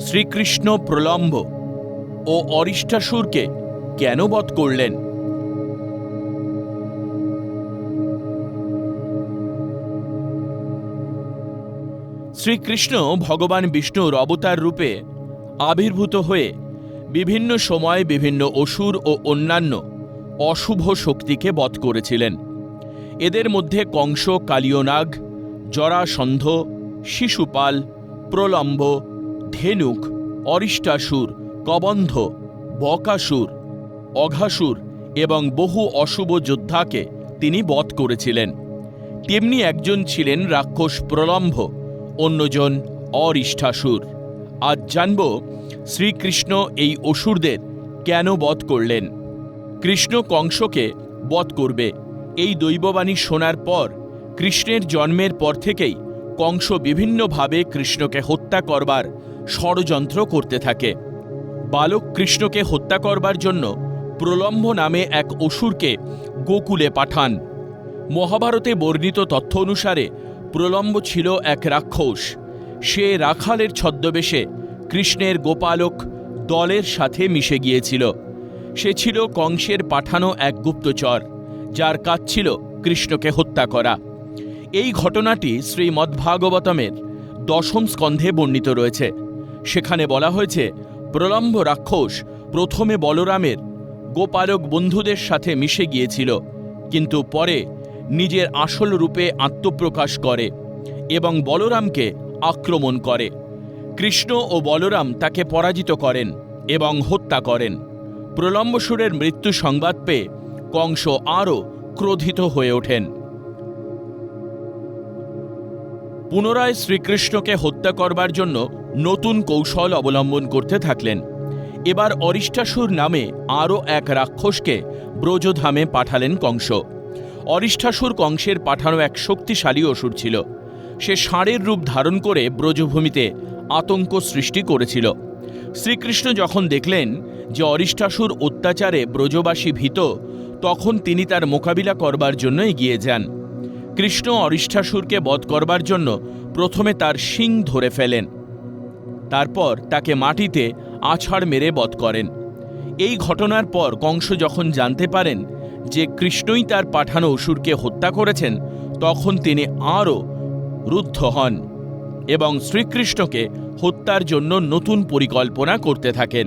শ্রীকৃষ্ণ প্রলম্ব ও অরিষ্টাসুরকে কেন বধ করলেন? শ্রীকৃষ্ণ ভগবান বিষ্ণুর অবতার রূপে আবির্ভূত হয়ে বিভিন্ন সময় বিভিন্ন অসুর ও অন্যান্য অশুভ শক্তিকে বধ করেছিলেন। এদের মধ্যে কংস কালিয়নাগ জরাসন্ধ, শিশুপাল, প্রলম্ব ধেনুক, অরিষ্টাসুর, কবন্ধ, বকাসুর, অঘাসুর এবং বহু অশুভ যোদ্ধাকে তিনি বধ করেছিলেন। তেমনি একজন ছিলেন রাক্ষস প্রলম্ভ, অন্যজন অরিষ্ঠাসুর আজ জানব শ্রীকৃষ্ণ এই অসুরদের কেন বধ করলেন। কৃষ্ণ কংসকে বধ করবে। এই দৈববাণী শোনার পর কৃষ্ণের জন্মের পর থেকেই কংস বিভিন্নভাবে কৃষ্ণকে হত্যা করবার ষড়যন্ত্র করতে থাকে। বালক কৃষ্ণকে হত্যা করবার জন্য প্রলম্ব নামে এক অসুরকে গোকুলে পাঠান। মহাভারতে বর্ণিত তথ্য অনুসারে প্রলম্ব ছিল এক রাক্ষস। সে রাখালের ছদ্মবেশে কৃষ্ণের গোপালক দলের সাথে মিশে গিয়েছিল। সে ছিল কংসের পাঠানো এক গুপ্তচর, যার কাজ ছিল কৃষ্ণকে হত্যা করা। এই ঘটনাটি শ্রীমদ্ভাগবতমের দশম স্কন্ধে বর্ণিত রয়েছে। সেখানে বলা হয়েছে প্রলম্ব রাক্ষস প্রথমে বলরামের গোপালক বন্ধুদের সাথে মিশে গিয়েছিল, কিন্তু পরে নিজের আসল রূপে আত্মপ্রকাশ করে এবং বলরামকে আক্রমণ করে। কৃষ্ণ ও বলরাম তাকে পরাজিত করেন এবং হত্যা করেন। প্রলম্বসুরের মৃত্যু সংবাদ পেয়ে কংস আরও ক্রোধিত হয়ে ওঠেন। পুনরায় শ্রীকৃষ্ণকে হত্যা করবার জন্য নতুন কৌশল অবলম্বন করতে থাকলেন। এবার অরিষ্টাসুর নামে আরও এক রাক্ষসকে ব্রজধামে পাঠালেন কংস। অরিষ্ঠাসুর কংসের পাঠানো এক শক্তিশালী অসুর ছিল। সে ষাঁড়ের রূপ ধারণ করে ব্রজভূমিতে আতঙ্ক সৃষ্টি করেছিল। শ্রীকৃষ্ণ যখন দেখলেন যে অরিষ্টাসুর অত্যাচারে ব্রজবাসী ভীত, তখন তিনি তার মোকাবিলা করবার জন্য এগিয়ে যান। কৃষ্ণ অরিষ্ঠাসুরকে বধ করবার জন্য প্রথমে তার শিং ধরে ফেলেন। তারপর তাকে মাটিতে আছাড় মেরে বধ করেন। এই ঘটনার পর কংস যখন জানতে পারেন যে কৃষ্ণই তার পাঠানো অসুরকে হত্যা করেছেন, তখন তিনি আরও রুদ্ধ হন এবং শ্রীকৃষ্ণকে হত্যার জন্য নতুন পরিকল্পনা করতে থাকেন।